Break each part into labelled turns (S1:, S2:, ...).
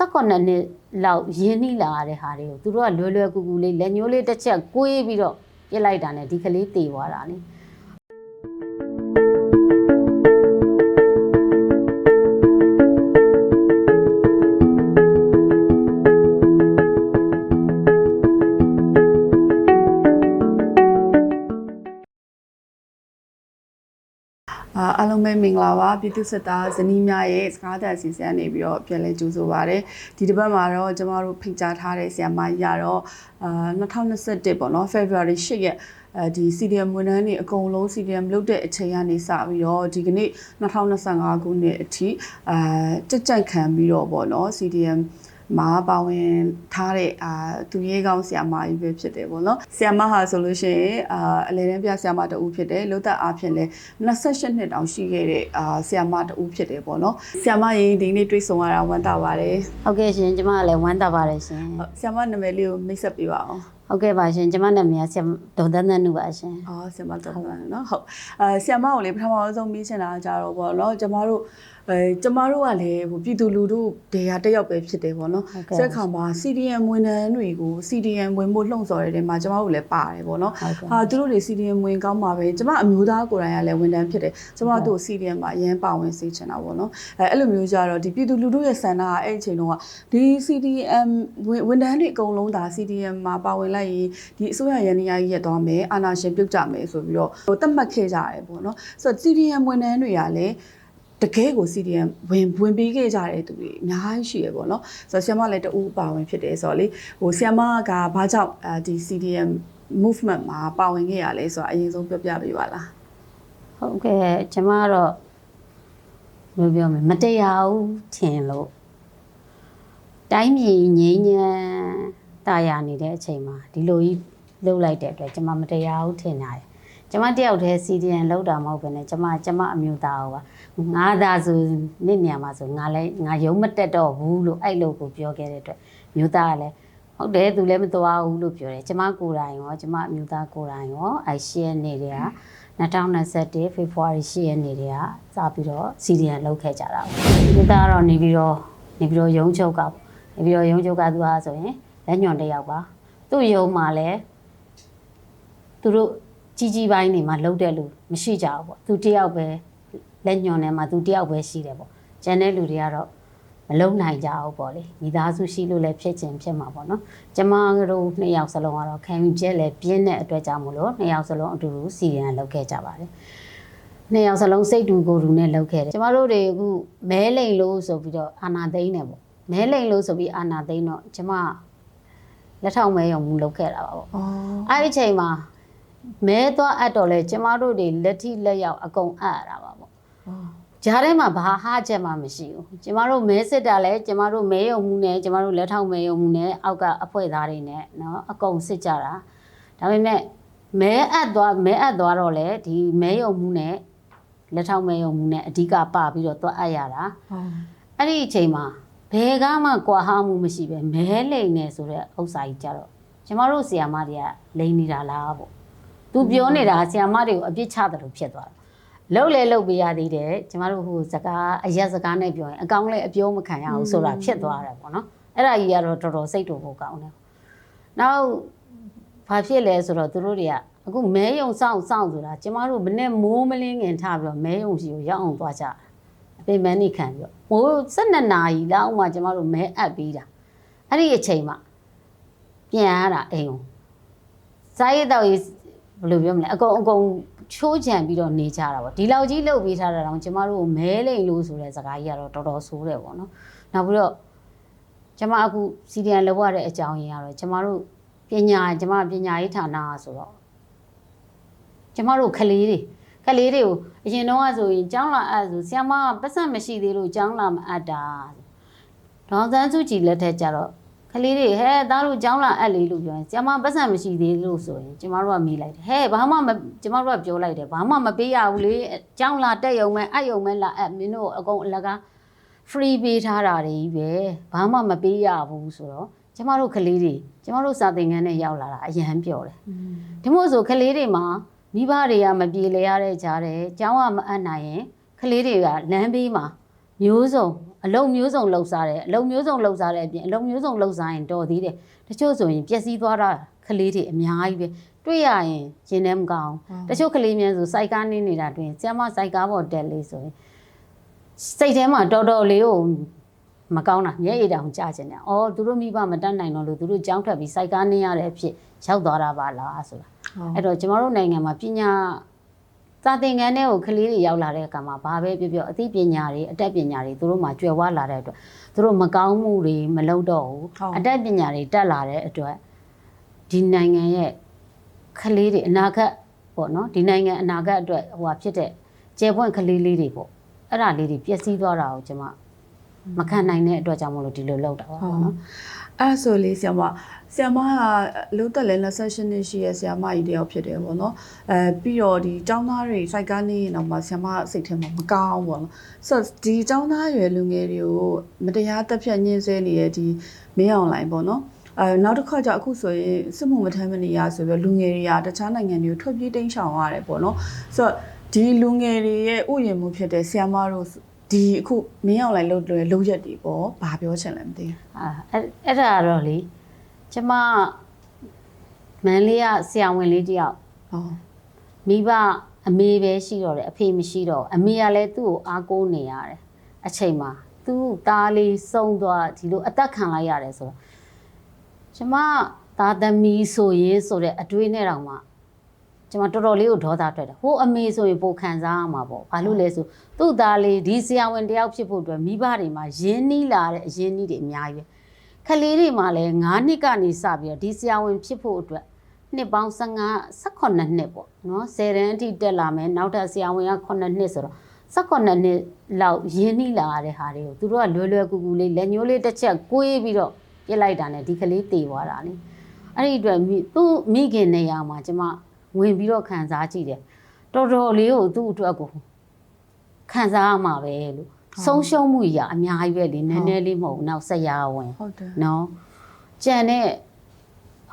S1: 18နှစ်လောက်ရင်းနှီးလာရတဲ့ဟာတွေကိုသူတို့ကလွယ်လွယ်ကူကူလေးလက်ညှိုးလေးတစ်ချက်ကိုးပြီးတော့ပြစ်လိုက်တာနဲ့ဒီကလေးတေသွားတာလေ
S2: အာအားလုံးပဲမင်္ဂလာပါပြည်သူစစ်သားဇနီးများရဲ့စကားသံအစီအစဉ်ကနေပြီးတော့ပြန်လည်ကြိုဆိုပါရစေဒီတစ်ပတ်မှာတော့ကျမတို့ဖိတ်ကြားထားတဲ့ဆရာမကြီးကတော့အာ2021ပေါ့နော် February 8ရက်အဲဒီ CDM ဝန်ထမ်းတွေအကုန်လုံး CDM လုပ်တဲ့အချိန်ကနေစပြီးတော့ဒီကနေ့2025ခုနှစ်အထိအာကြက်ကြက်ခံပြီးတော့ပေါ့နော် CDM မှာပါဝင်ထားတဲ့အာသူရေးကောင်းဆရာမကြီးပဲဖြစ်တယ်ပေါ့နော်ဆရာမဟာဆိုလို့ရှိရင်အာအလေတန်းပြဆရာမတဦးဖြစ်တယ်လို့သက်အားဖြင့်လဲ28နှစ်တောင်ရှိခဲ့တဲ့အာဆရာမတဦးဖြစ်တယ်ပေါ့နော်ဆရာမကြီးဒီနေ့တွေ့ဆုံရတာဝမ်းသာပါတယ်
S1: ဟုတ်ကဲ့ရှင်ကျမကလည်းဝမ်းသာပါတယ်ရှင်
S2: ဟုတ်ဆရာမနာမည်လေးကိုမိတ်ဆက်ပေးပါအောင်
S1: ဟုတ်ကဲ့ပါရှင်ကျမနာမည်ကဆရာဒေါ်သန်းသန်းနုပါရှင်
S2: အော်ဆရာမတော်တယ်နော်ဟုတ်အဲဆရာမကိုလေပထမဆုံးမေးချင်တာကြတော့ပေါ့နော်ကျမတို့အဲကျမတို့ကလည်းဟိုပြည်သူလူထုဒေယာတက်ရောက်ပဲဖြစ်တယ်ပေါ့နော်
S1: ဟုတ်ကဲ့
S2: ဆက်ခါမှာ CDM ဝန်ထမ်းတွေကို CDM ဝင်ဖို့လှုံ့ဆော်ရတဲ့မှာကျမတို့လည်းပါတယ်ပေါ့နော်
S1: ဟုတ်ကဲ့
S2: ဟာသူတို့တွေ CDM ဝင်ကောင်းပါပဲကျမအမျိုးသားကိုယ်တိုင်ကလည်းဝန်ထမ်းဖြစ်တယ်ကျမတို့ CDM မှာအရင်ပါဝင်စေချင်တာပေါ့နော်အဲအဲ့လိုမျိုးကြတော့ဒီပြည်သူလူထုရဲ့ဆန္ဒကအဲ့ဒီအချိန်တုန်းကဒီ CDM ဝန်ဝန်ထမ်းတွေအကုန်လုံးဒါ CDM မှာပါဝင်လိုက်ရင်ဒီအစိုးရရန်နေရာကြီးရက်သွားမယ်အာဏာရှင်ပြုတ်ကြမယ်ဆိုပြီးတော့ဟိုတတ်မှတ်ခဲ့ကြရတယ်ပေါ့နော်ဆိုတော့ CDM ဝန်ထမ်းတွေကလည်းတကယ်ကို CDM ဝင်ဝင်ပြီးခဲ့ကြတဲ့သူတွေအများကြီးရှိရပေါ့နော်ဆိုတော့ဆီယမလည်းတူပါဝင်ဖြစ်တယ်ဆိုတော့လေဟိုဆီယမကဘာကြောင့်အဲဒီ CDM movement မှာပါဝင်ခဲ့ရလဲဆိုတာအရင်ဆုံးပြောပြပေးပါလား
S1: ဟုတ်ကဲ့ကျမကတော့ဘယ်လိုပြောမလဲမတရားဘူးထင်လို့တိုင်းပြည်ငြိမ်းချမ်း တာယာနေတဲ့အချိန်မှာဒီလိုကြီးလှုပ်လိုက်တဲ့အတွက်ကျမမတရားဘူးထင်ရတယ်ကျမတယောက်တည်း CDN လောက်တာမဟုတ်ဘဲနဲ့ကျမကျမအမျိုးသားဟောပါငါသာဆိုနေ့ညမှာဆိုငါလည်းငါရုံမတက်တော့ဘူးလို့အဲ့လိုကိုပြောခဲ့တဲ့အတွက်မျိုးသားကလည်းဟုတ်တယ်သူလည်းမသွားဘူးလို့ပြောတယ်ကျမကိုယ်တိုင်ရောကျမအမျိုးသားကိုယ်တိုင်ရောအဲ့ရှင်းနေတယ်က2021 February 10ရက်နေ့တည်းကစပြီးတော့ CDN လောက်ခဲ့ကြတာပေါ့။ဒီသားကတော့နေပြီးတော့နေပြီးတော့ရုံးချုပ်ကပေါ့နေပြီးတော့ရုံးချုပ်ကသူကဆိုရင် လက်ညွန်တစ်ယောက်ပါ။သူ့ရုံးမှာလည်းသူတို့ကြီးကြီးပိုင်းနေမှာလှုပ်တဲ့လူမရှိကြဘူးပေါ့။သူတစ်ယောက်ပဲလက်ညွန်ထဲမှာသူတစ်ယောက်ပဲရှိတယ်ပေါ့။ကျန်တဲ့လူတွေကတော့မလုံနိုင်ကြဘူးပေါ့လေမိသားစုရှိလို့လည်းဖြစ်ခြင်းဖြစ်မှာပေါ့နော်ကျမတို့နှစ်ယောက်စလုံးကတော့ခံယူချက်လည်းပြင်းတဲ့အတွက်ကြောင့်မလို့နှစ်ယောက်စလုံးအတူတူစီရန်လုပ်ခဲ့ကြပါတယ်နှစ်ယောက်စလုံးစိတ်တူကိုယ်တူနဲ့လုပ်ခဲ့တယ်ကျမတို့တွေအခုမဲလိန်လို့ဆိုပြီးတော့အာနာသိန်းတယ်ပေါ့မဲလိန်လို့ဆိုပြီးအာနာသိန်းတော့ကျမ လက်ထောက်မဲရုံမူလုပ်ခဲ့တာပါပေါ့။
S2: အဲ့
S1: ဒီအချိန်မှာမဲသွားအပ်တော့လဲကျမတို့တွေလက်ထိလက်ရောက်အကုန်အပ်ရတာပါပေါ့။ကြားထဲမှာဘာဟာချက်မှမရှိဘူး။ကျမတို့မဲစစ်တာလဲကျမတို့မဲရုံမူနဲ့ကျမတို့လက်ထောက်မဲရုံမူနဲ့အောက်ကအဖွဲ့သားတွေနဲ့နော်အကုန်စစ်ကြတာ။ဒါပေမဲ့မဲအပ်သွားမဲအပ်သွားတော့လေဒီမဲယုံမှုနဲ့လက်ထောက်မဲယုံမှုနဲ့အဓိကပပြီးတော့တွတ်အပ်ရ
S2: တာ
S1: အဲ့ဒီအချိန်မှာ ဘယ်ကမှကွာဟမှုမရှိပဲမဲလိန်နေဆိုတဲ့ဥစ္စာကြီးကြတော့ကျမတို့ဆီယာမတွေကလိန်နေတာလားပေါ့သူပြောနေတာဆီယာမတွေကိုအပြစ်ချတယ်လို့ဖြစ်သွားတာလှုပ်လဲလှုပ်ပေးရသေးတယ်ကျမတို့ဟိုစကားအရက်စကားနဲ့ပြောရင်အကောင်းလဲအပြောမခံရဘူးဆိုတာဖြစ်သွားတယ်ပေါ့နော်အဲ့ဒါကြီးကတော့တော်တော်စိတ်တူဖို့ကောင်းတယ်နောက်ဘာဖြစ်လဲဆိုတော့သူတို့တွေကအခုမဲယုံစောင့်စောင့်ဆိုတာကျမတို့မနဲ့မိုးမလင်းငင်ထပြီးတော့မဲယုံစီကိုရောက်အောင်သွားကြတာအ ပေမန်းနေခံပြီးတော့မိုး12နာရီလောက်မှကျမတို့မဲအပ်ပြီးတာအဲ့ဒီအချိန်မှာပြန်ရတာအိမ်ကိုစားရတော့ရေးဘယ်လိုပြောမလဲအကုန်အကုန်ချိုးချံပြီးတော့နေကြတာပေါ့ဒီလောက်ကြီးလှုပ်ပေးထားတာတော့ကျမတို့ကိုမဲလိန်လို့ဆိုတဲ့စကားကြီးကတော့တော်တော်ဆိုးတယ်ပေါ့နော်နောက်ပြီးတော့ကျမအခုစီဒီယန်လောက်ရတဲ့အကြောင်းရင်းကတော့ကျမတို့ပညာကျမပညာရေးဌာနဆိုတော့ကျမတို့ကလေးတွေ ကလေးတွေကိုအရင်တော့ကဆိုရင်ကျောင်းလာအပ်ဆိုဆရာမကပတ်စံမရှိသေးလို့ကျောင်းလာမအပ်တာဒေါန်ဆန်းစုကြည်လက်ထက်ကျတော့ကလေးတွေဟဲ့သားတို့ကျောင်းလာအပ်လေလို့ပြောရင်ကျမပတ်စံမရှိသေးလို့ဆိုရင်ကျမတို့ကမေးလိုက်တယ်ဟဲ့ဘာမှမကျမတို့ကပြောလိုက်တယ်ဘာမှမပေးရဘူးလေကျောင်းလာတက်ရုံမဲ့အပ်ရုံမဲ့လာအပ်မင်းတို့အကုန်အလကား free ပေးထားတာတွေကြီးပဲဘာမှမပေးရဘူးဆိုတော့ကျမတို့ကလေးတွေကျမတို့စာသင်ခန်းနဲ့ရောက်လာတာအရန်ပြောတယ်ဒီမို့ဆိုကလေးတွေမှာ မိဘတွေကမပြေလည်ရတဲ့ကြားတယ်ကျောင်းကမအပ်နိုင်ရင်ကလေးတွေကလမ်းဘေးမှာမျိုးစုံအလုံးမျိုးစုံလှုပ်စားတယ်အလုံးမျိုးစုံလှုပ်စားတဲ့အပြင်အလုံးမျိုးစုံလှုပ်စားရင်တော်သေးတယ်တချို့ဆိုရင်ပျက်စီးသွားတာကလေးတွေအများကြီးပဲတွေ့ရရင်ရင်ထဲမကောင်းတချို့ကလေးများဆိုစိုက်ကားနေနေတာတွင်ဆရာမစိုက်ကားပေါ်တက်လေးဆိုရင်စိတ်ထဲမှာတော်တော်လေးကိုမကောင်းတာမျက်ရည်တောင်ကျချင်တယ်။အော်သူတို့မိဘမတတ်နိုင်တော့လို့သူတို့ကြောင်းထွက်ပြီးစိုက်ကားနေရတဲ့အဖြစ်ရောက်သွားတာပါလားဆိုတာ အဲ့တော့ကျမတို့နိုင်ငံမှာပညာစာသင်ခန်းထဲကိုကလေးတွေရောက်လာတဲ့အခါမှာဘာပဲပြောပြောအသိပညာတွေအတတ်ပညာတွေသူတို့မှာကျွယ်ဝလာတဲ့အတွက်သူတို့မကောင်းမှုတွေမလုပ်တော့ဘူးအတတ်ပညာတွေတက်လာတဲ့အတွက်ဒီနိုင်ငံရဲ့ကလေးတွေအနာဂတ်ပေါ့နော်ဒီနိုင်ငံအနာဂတ်အတွက်ဟိုဟာဖြစ်တဲ့ကျယ်ပွင့်ကလေးလေးတွေပေါ့အဲ့ဒါလေးတွေပျက်စီးသွားတာကိုကျမ မခံနိုင်တဲ့အတွက်ကြောင့်မလို့ဒီလိုလုပ်တာပါပေါ့နော်
S2: အဲ့ဒါဆိုလေဆရာမဆရာမကအလုံးသက်လဲ28နှစ်ရှိရဲ့ဆရာမကြီးတယောက်ဖြစ်တယ်ပေါ့နော်အဲပြီးတော့ဒီចောင်းသားတွေစိုက်ကားနေရင်တော့မှဆရာမစိတ်ထဲမှာမကောင်းပေါ့နော်ဆိုတော့ဒီចောင်းသားရွယ်လူငယ်တွေကိုမတရားတက်ဖြတ်ညှင်းဆဲနေတဲ့ဒီမင်းအောင်လိုင်းပေါ့နော်အဲနောက်တစ်ခါကျအခုဆိုရင်စစ်မှုမထမ်းမနေရဆိုပြီးတော့လူငယ်တွေကတခြားနိုင်ငံတွေကိုထွက်ပြေးတိမ်းရှောင်ရတယ်ပေါ့နော်ဆိုတော့ဒီလူငယ်တွေရဲ့ဥယျာဉ်မှုဖြစ်တဲ့ဆရာမတို့ ဒီအခုမင်းအောင်လိုင်းလုပ်လို့လုပ်ရက်တွေပေါ့ဘာပြောချင်လဲမသိဘူး
S1: အာအဲ့အဲ့ဒါတော့လေကျမမန်လေးကဆရာဝန်လေးတယောက်
S2: ဟုတ်
S1: မိဘအမေပဲရှိတော့တယ်အဖေမရှိတော့အမေကလည်းသူ့ကိုအားကိုးနေရတယ်အချိန်မှာသူ့သားလေးစုံသွားဒီလိုအသက်ခံလိုက်ရတယ်ဆိုတော့ကျမသားသမီးဆိုရေးဆိုတဲ့အတွေးနဲ့တောင်မှ ကျမတော်တော်လေးကိုဒေါသထွက်တယ်ဟိုအမေဆိုရင်ပိုခံစားရမှာပေါ့ဘာလို့လဲဆိုသူ့သားလေးဒီဆရာဝန်တယောက်ဖြစ်ဖို့အတွက်မိဘတွေမှာရင်းနှီးလာတဲ့အရင်းနှီးတွေအများကြီးပဲခလေးတွေမှာလည်း9နှစ်ကနေစပြီးတော့ဒီဆရာဝန်ဖြစ်ဖို့အတွက်နှစ်ပေါင်း15 18နှစ်ပေါ့နော်10တန်းအထိတက်လာမယ်နောက်ထပ်ဆရာဝန်က9နှစ်ဆိုတော့18နှစ်လောက်ရင်းနှီးလာရတဲ့ဟာတွေကိုသူတို့ကလွယ်လွယ်ကူကူလေးလက်ညိုးလေးတစ်ချက်ကိုးပြီးတော့ပြစ်လိုက်တာနဲ့ဒီကလေးတည်သွားတာလေအဲ့ဒီအတွက်မိသူ့မိခင်နေရာမှာကျမ ဝင်ပြီးတော့ခံစားကြည့်တယ်တော်တော်လေးကိုသူ့အတွက်ကိုခံစားရမှာပဲလို့ဆုံးရှုံးမှုကြီးကအများကြီးပဲလေနည်းနည်းလေးမဟုတ်ဘူးနောက်ဆက်ရဝင်
S2: ဟုတ်တယ်
S1: နော်ကြံတဲ့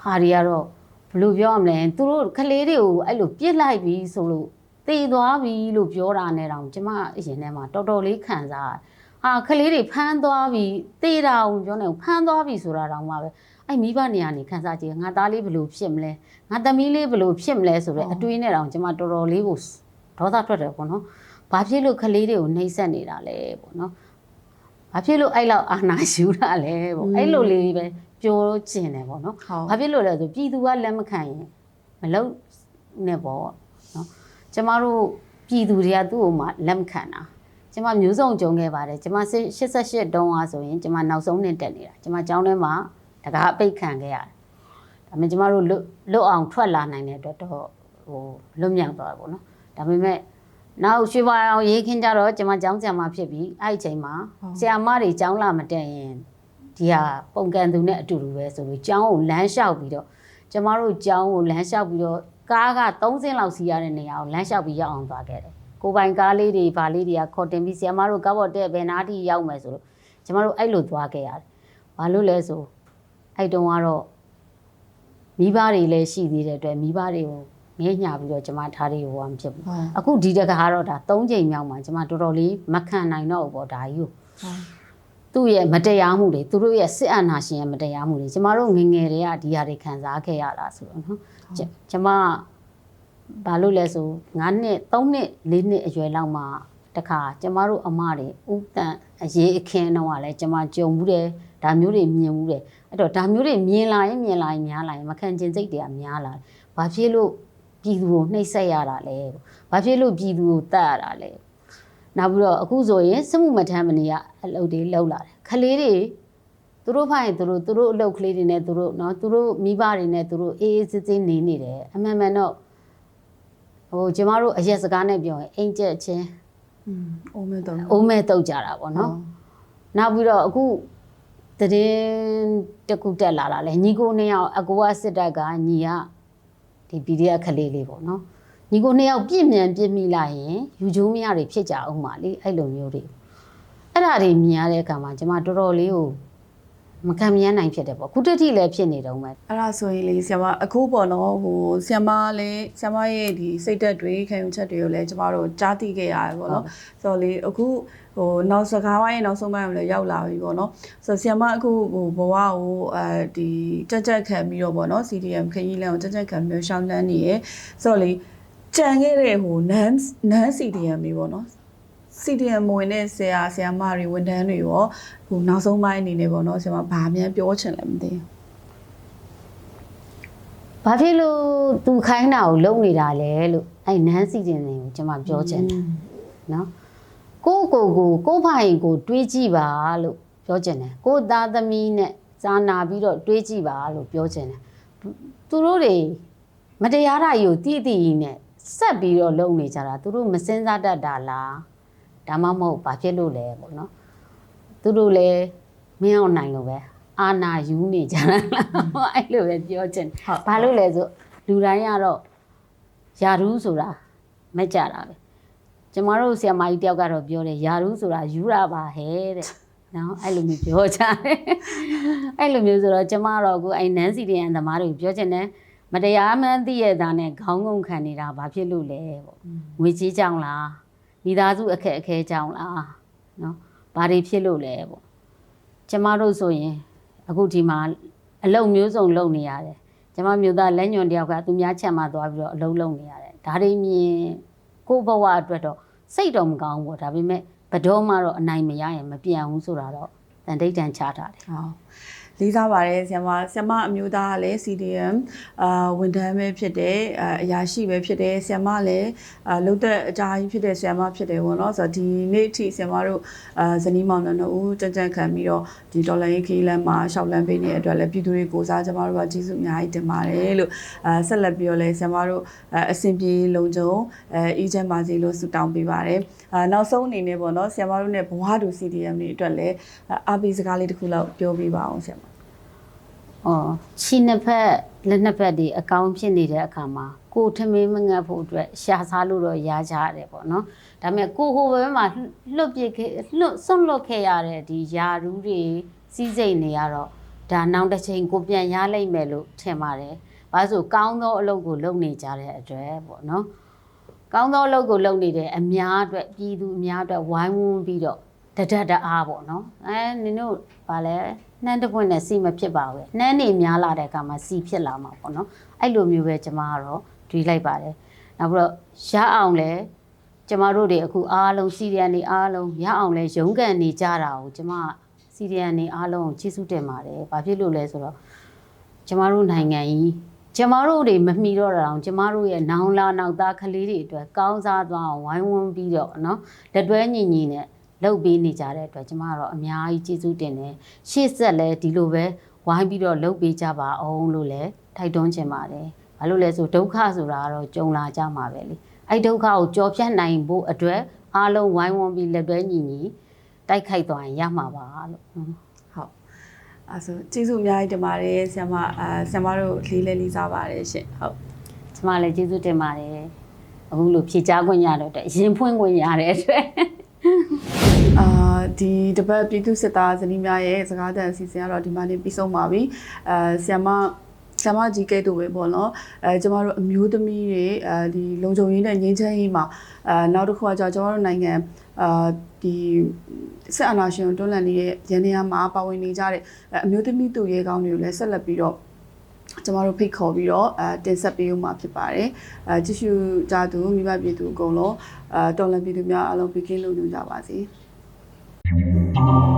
S1: ဟာတွေကတော့ဘယ်လိုပြောရမလဲသူတို့ကလေးတွေကိုအဲ့လိုပြစ်လိုက်ပြီဆိုလို့တည်သွားပြီလို့ပြောတာနဲ့တောင်ကျမအရင်ထဲမှာတော်တော်လေးခံစားရတယ်ဟာကလေးတွေဖမ်းသွားပြီတည်တာအောင်ပြောနေဖမ်းသွားပြီဆိုတာတောင်မှပဲ အဲ့မိဘနေရာနေခံစားကြည့်ငါသားလေးဘယ်လိုဖြစ်မလဲငါသမီးလေးဘယ်လိုဖြစ်မလဲဆိုတော့အတွေးနဲ့တောင်ကျမတော်တော်လေးကိုဒေါသထွက်တယ်ပေါ့နော်ဘာဖြစ်လို့ကလေးတွေကိုနှိပ်စက်နေတာလဲပေါ့နော်ဘာဖြစ်လို့အဲ့လောက်အာနာယူတာလဲပေါ့အဲ့လိုလေးပဲပြောချင်တယ်ပေါ့နော်
S2: ဟုတ်
S1: ဘာဖြစ်လို့လဲဆိုပြည်သူကလက်မခံရင်မလုပ်နဲ့ပေါ့နော်ကျမတို့ပြည်သူတွေကသူ့ကိုမှလက်မခံတာကျမမျိုးစုံကြုံခဲ့ပါတယ်ကျမ88တုန်းကဆိုရင်ကျမနောက်ဆုံးနှစ်တက်နေတာကျမကျောင်းထဲမှာ တကားအပိတ်ခံခဲ့ရတယ်ဒါပေမဲ့ကျမတို့လွတ်လွတ်အောင်ထွက်လာနိုင်တဲ့အတွက်တော့ဟိုလွတ်မြောက်သွားတယ်ပေါ့နော်ဒါပေမဲ့နောက်ရွှေပါအောင်ရေးခင်းကြတော့ကျမကျောင်းဆရာမဖြစ်ပြီးအဲ့ဒီအချိန်မှာဆရာမတွေကျောင်းလာမတက်ရင်ဒီဟာပုံကန်သူနဲ့အတူတူပဲဆိုပြီးကျောင်းကိုလမ်းလျှောက်ပြီးတော့ကျမတို့ကျောင်းကိုလမ်းလျှောက်ပြီးတော့ကားက3ဆင်းလောက်စီးရတဲ့နေရာကိုလမ်းလျှောက်ပြီးရောက်အောင်သွားခဲ့တယ်ကိုပိုင်ကားလေးတွေဗာလေးတွေကခေါ်တင်ပြီးဆရာမတို့ကားပေါ်တက်ဘယ်နာထိရောက်မယ်ဆိုလို့ကျမတို့အဲ့လိုသွားခဲ့ရတယ်ဘာလို့လဲဆို အဲ့တုန်းကတော့မိဘတွေလည်းရှိသေးတဲ့အတွက်မိဘတွေကိုငဲ့ညာပြီးတော့ကျမထားတွေကိုဟောမဖြစ်ဘူး
S2: ဟုတ်
S1: အခုဒီတကားတော့ဒါ၃ချိန်မြောက်မှာကျမတော်တော်လေးမခံနိုင်တော့ဘူးပေါ့ဒါကြီးကို
S2: ဟုတ်
S1: သူ့ရဲ့မတရားမှုတွေသူတို့ရဲ့စစ်အာဏာရှင်ရဲ့မတရားမှုတွေကျမတို့ငယ်ငယ်တွေကဒီဟာတွေခံစားခဲ့ရတာဆိုတော့နော်ကျကျမဘာလို့လဲဆို9နှစ်3နှစ်4နှစ်အရွယ်လောက်မှာတခါကျမတို့အမတွေဥတန်အရေးအခင်းတော့ကလည်းကျမကြုံဘူးတယ်ဒါမျိုးတွေမြင်ဘူးတယ် အဲ့တော့ဒါမျိုးတွေမြင်လာရင်မြင်လာရင်များလာရင်မခံကျင်စိတ်တွေကများလာတယ်ဘာဖြစ်လို့ပြည်သူကိုနှိပ်စက်ရတာလဲဘာဖြစ်လို့ပြည်သူကိုတတ်ရတာလဲ နောက်ပြီးတော့အခုဆိုရင်စမှုမထမ်းမနေရအလုပ်တွေလုပ်လာတယ်ခလေးတွေသူတို့ဖိုင်သူတို့သူတို့အလုပ်ကလေးတွေနဲ့သူတို့เนาะသူတို့မိဘတွေနဲ့သူတို့အေးအေးဆေးဆေးနေနေတယ်အမှန်မှန်တော့ဟိုကျမတို့အရက်စကားနဲ့ပြောရင်အိမ်ကျက်ချင်း
S2: อืมအိုးမဲတော့
S1: အိုးမဲ့တုတ်ကြတာပေါ့နော်နောက်ပြီးတော့အခု တည်တစ်ခုတက်လာတာလေညီကိုနှစ်ယောက်အကူကစစ်တပ်ကညီကဒီ PDF ခလေးလေးပေါ့နော်ညီကိုနှစ်ယောက်ပြင့်မြန်ပြင့်မိလိုက်ရင်ယူကျုံမရတွေဖြစ်ကြအောင်ပါလေအဲ့လိုမျိုးတွေအဲ့ဒါတွေမြင်ရတဲ့အခါမှာကျမတော်တော်လေးကို မခံမရနိုင်ဖြစ်တယ်ပေါ့ခုတစ်ထိလည်းဖြစ်နေတော့မယ်
S2: အဲ့ဒါဆိုရင်လေဆရာမအခုပေါ့နော်ဟိုဆရာမလည်းဆရာမရဲ့ဒီစိတ်သက်တွေခံယူချက်တွေကိုလည်းကျမတို့ကြားသိခဲ့ရတယ်ပေါ့နော်ဆိုတော့လေအခုဟိုနောက်စကားဝိုင်းနောက်ဆုံးပိုင်းကိုလည်းရောက်လာပြီပေါ့နော်ဆိုတော့ဆရာမအခုဟိုဘဝကိုအဲဒီကြက်ကြက်ခံပြီးတော့ပေါ့နော် CDM ခရီးလမ်းကိုကြက်ကြက်ခံပြီးတော့ရှောင်းလန်းနေရယ်ဆိုတော့လေကြံခဲ့တဲ့ဟို non non CDM တွေပေါ့နော် CDM မဝင်တဲ့ဆရာဆရာမတွေဝန်ထမ်းတွေရောဟိုနောက်ဆုံးပိုင်းအနေနဲ့ပေါ့နော်ဆရာမဘာမှန်းပြောချင်လဲမသိဘူး
S1: ဘာဖြစ်လို့သူခိုင်းတာကိုလုံနေတာလဲလို့အဲ့နန်းစီတင်နေကိုကျွန်မပြောချင်တယ်နော်ကိုယ့်ကိုယ်ကိုကိုယ့်ဖိုင်ကိုတွေးကြည့်ပါလို့ပြောချင်တယ်ကိုယ့်သားသမီးနဲ့စာနာပြီးတော့တွေးကြည့်ပါလို့ပြောချင်တယ်သူတို့တွေမတရားတာကြီးကိုတိတိကြီးနဲ့ဆက်ပြီးတော့လုံနေကြတာသူတို့မစင်စားတတ်တာလား ဒါမှမဟုတ်ဘာဖြစ်လို့လဲပေါ့နော်သူတို့လည်းမင်းအောင်နိုင်လို့ပဲအာနာယူနေကြတာလားအဲ့လိုပဲပြောချင်တယ်
S2: ဟုတ်
S1: ဘာလို့လဲဆိုလူတိုင်းကတော့ယာရူးဆိုတာမက်ကြတာပဲကျမတို့ဆရာမကြီးတယောက်ကတော့ပြောတယ်ယာရူးဆိုတာယူတာပါဟဲ့တဲ့နော်အဲ့လိုမျိုးပြောကြတယ်အဲ့လိုမျိုးဆိုတော့ကျမတော့အခုအဲ့နန်းစီတရန်သမားတွေကိုပြောချင်တယ်မတရားမှန်းသိရတာနဲ့ခေါင်းငုံခံနေတာဘာဖြစ်လို့လဲပေါ့ငွေကြီးကြောင်လား မိသားစုအခက်အခဲကြောင်လားနော်ဘာတွေဖြစ်လို့လဲပေါ့ကျမတို့ဆိုရင်အခုဒီမှာအလုံမျိုးစုံလုပ်နေရတယ်ကျမမျိုးသားလက်ညွန်တယောက်ကသူများချက်မှသွားပြီးတော့အလုံးလုံးနေရတယ်ဒါတွေမြင်ကိုယ့်ဘဝအတွက်တော့စိတ်တော့မကောင်းဘူးပေါ့ဒါပေမဲ့ဘယ်တော့မှတော့အနိုင်မရရင်မပြန်ဘူးဆိုတာတော့တန်တိတ်တန်ချထားတယ်
S2: ဟုတ် လေးစားပါတယ်ဆရာမဆရာမအမျိုးသားကလည်း CDM အာဝန်ထမ်းပဲဖြစ်တယ်အာအရာရှိပဲဖြစ်တယ်ဆရာမလည်းအာလုံတဲ့အကြာကြီးဖြစ်တဲ့ဆရာမဖြစ်တယ်ပေါ့နော်ဆိုတော့ဒီနေ့အထိဆရာမတို့အာဇနီးမောင်နှံတို့ဦးကြံ့ကြံ့ခံပြီးတော့ဒီဒေါ်လာရေးခီးလမ်းမှာရှောက်လန်းပေးနေတဲ့အတွက်လည်းပြည်သူတွေကိုစားကျမတို့ကကျေးဇူးအများကြီးတင်ပါတယ်လို့အာဆက်လက်ပြီးတော့လည်းဆရာမတို့အာအဆင်ပြေလုံခြုံအဲအေးချမ်းပါစေလို့ဆုတောင်းပေးပါတယ်အာနောက်ဆုံးအနေနဲ့ပေါ့နော်ဆရာမတို့ ਨੇ ဘဝတူ CDM တွေအတွက်လည်းအားပေးစကားလေးတစ်ခုလောက်ပြောပြပါအောင်ဆရာမ။
S1: အော်ခြိနှစ်ဖက်လက်နှစ်ဖက်ဒီအကောင်းဖြစ်နေတဲ့အခါမှာကိုယ်ထမင်းမငတ်ဖို့အတွက်ရှာစားလို့တော့ရကြရတယ်ပေါ့နော်။ဒါပေမဲ့ကိုဟိုဘက်မှာလွတ်ပစ်ခဲ့လွတ်ဆွန့်လွတ်ခဲ့ရတဲ့ဒီယာရူးတွေစီးစိမ်တွေကတော့ဒါနောက်တစ်ချိန်ကိုပြန်ရလိမ့်မယ်လို့ထင်ပါတယ်။ဘာလို့ဆိုကောင်းသောအလုပ်ကိုလုပ်နေကြတဲ့အတွက်ပေါ့နော်။ကောင်းသောအလုပ်ကိုလုပ်နေတဲ့အများအတွက်ပြည်သူအများအတွက်ဝိုင်းဝန်းပြီးတော့တဒတ်တအားပေါ့နော်အဲနင်တို့ဗာလဲ နှမ်းတစ်ပွင့်နဲ့စီမဖြစ်ပါဘူးနှမ်းနေများလာတဲ့အခါမှာစီဖြစ်လာမှာပေါ့နော်အဲ့လိုမျိုးပဲကျမကတော့တွေးလိုက်ပါတယ်နောက်ပြီးတော့ရအောင်လဲကျမတို့တွေအခုအားလုံးစီရီယန်နေအားလုံးရအောင်လဲရုန်းကန်နေကြတာကိုကျမစီရီယန်နေအားလုံးကိုချီးကျူးတင်ပါတယ်ဘာဖြစ်လို့လဲဆိုတော့ကျမတို့နိုင်ငံကြီးကျမတို့တွေမမီတော့တာအောင်ကျမတို့ရဲ့နောင်လာနောက်သားကလေးတွေအတွက်ကောင်းစားသွားအောင်ဝိုင်းဝန်းပြီးတော့နော်လက်တွဲညီညီနဲ့ လှုပ်ပေးနေကြတဲ့အတွက်ကျမကတော့အများကြီးကျေးဇူးတင်တယ်ရှေ့ဆက်လဲဒီလိုပဲဝိုင်းပြီးတော့လှုပ်ပေးကြပါအောင်လို့လည်းထိုက်တွန်းချင်ပါတယ်ဘာလို့လဲဆိုဒုက္ခဆိုတာကတော့ကြုံလာကြမှာပဲလေအဲ့ဒုက္ခကိုကြော်ဖြတ်နိုင်ဖို့အတွက်အားလုံးဝိုင်းဝန်းပြီးလက်တွဲညီညီတိုက်ခိုက်သွားရင်ရမှာပါလို့
S2: ဟုတ်အဲဆိုကျေးဇူးအများကြီးတင်ပါတယ်ဆရာမအာဆရာမတို့လေးလေးလေးစားပါတယ်ရှင်ဟုတ်
S1: ကျမလည်းကျေးဇူးတင်ပါတယ်အခုလိုဖြေချခွင့်ရတော့တဲ့ရင်ဖွင့်ခွင့်ရတဲ့အတွက်
S2: အာဒီတပတ်ပြည်သူစစ်သားဇနီးများရဲ့စကားသံအစီအစဉ်ကတော့ဒီမှာနေပြီးဆုံးပါပြီအဲဆရာမဆရာမကြီးကဲ့သို့ပဲပေါ့နော်အဲကျမတို့အမျိုးသမီးတွေအဲဒီလုံခြုံရေးနဲ့ငြိမ်းချမ်းရေးမှာအဲနောက်တစ်ခုကကျတော့ကျမတို့နိုင်ငံအာဒီစစ်အာဏာရှင်တွန်းလှန်နေတဲ့ရန်နေရာမှာပါဝင်နေကြတဲ့အမျိုးသမီးသူရဲကောင်းတွေကိုလည်းဆက်လက်ပြီးတော့ ကျမတို့ဖိတ်ခေါ်ပြီးတော့အဲတင်ဆက်ပေးဦးမှာဖြစ်ပါတယ်။အဲကြည့်ရှုကြသူမိဘပြည်သူအကုန်လုံးအဲတော်လန်ပြည်သူများအားလုံးပြည့်ကင်းလုံခြုံကြပါစေ။